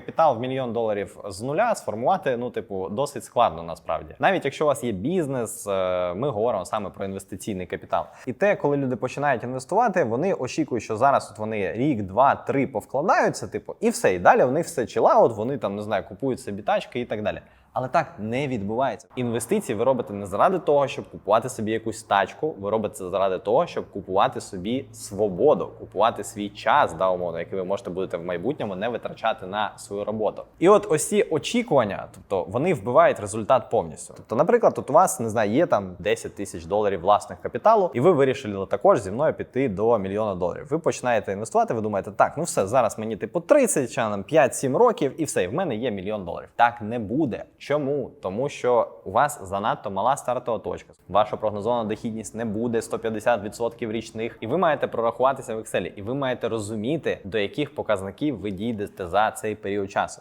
капітал в мільйон доларів з нуля сформувати, ну, типу, досить складно насправді. Навіть якщо у вас є бізнес, е, ми говоримо саме про інвестиційний капітал. І те, коли люди починають інвестувати, вони очікують, що зараз от вони рік, два, три повкладаються, типу, і все. І далі в них все чилаут, вони там не знаю, купують собі тачки і так далі. Але так не відбувається. Інвестиції ви робите не заради того, щоб купувати собі якусь тачку. Ви робите заради того, щоб купувати собі свободу, купувати свій час, да, умовно, який ви можете будете в майбутньому не витрачати на свою роботу. І от ось ці очікування, тобто вони вбивають результат повністю. Тобто, наприклад, от у вас не знаю, є там 10 тисяч доларів власних капіталу, і ви вирішили також зі мною піти до мільйона доларів. Ви починаєте інвестувати. Ви думаєте, так, ну все, зараз мені типу 30 чи нам 5-7 років, і все, і в мене є мільйон доларів. Так не буде. Чому? Тому що у вас занадто мала стартова точка. Ваша прогнозована дохідність не буде 150% річних, і ви маєте прорахуватися в Excel, і ви маєте розуміти, до яких показників ви дійдете за цей період eu.